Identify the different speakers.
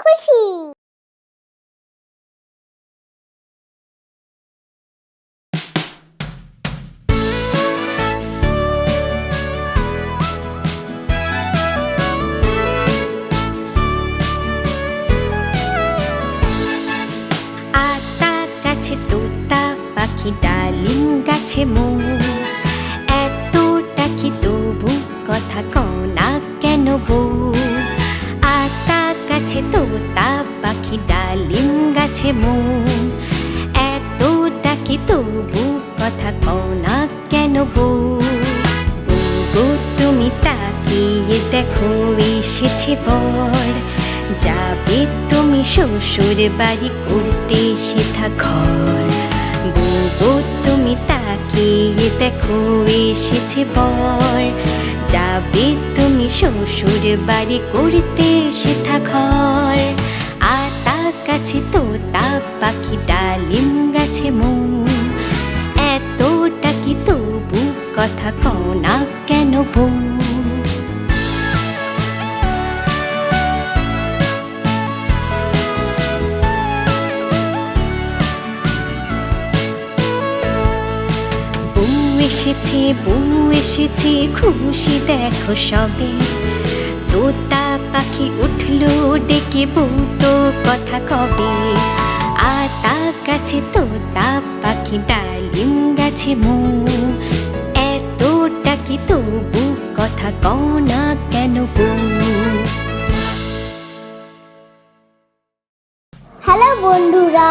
Speaker 1: খুশি।
Speaker 2: আতা গাছে তোতা পাখি ডালিম গাছে মো। গাছে তোতা পাখি ডালিম গাছে মো এতটা কি তবু কথা কও না কেন বউ গো তুমি তাকিয়ে দেখো, এসেছে বর। যাবে তুমি শ্বশুর বাড়ি করতে সেথা ঘর। বউ তুমি তাকিয়ে দেখো এসেছে বর। যাবে তুমি শ্বশুর বাড়ি করতে সেথা ঘর। আতা তো তা পাখি ডালিম গাছে মন। এতটা কি তবু কথা কনা কেন বউ বউ এসেছে বউ এসেছে, খুশি দেখো সবে। তোতা পাখি উঠল ডেকে বউ তো কথা কবে। আতা গাছে তোতা পাখি, ডালিম গাছে মো। এতটা কি তবু কথা কনা কেন বউ
Speaker 1: হ্যালো বন্ধুরা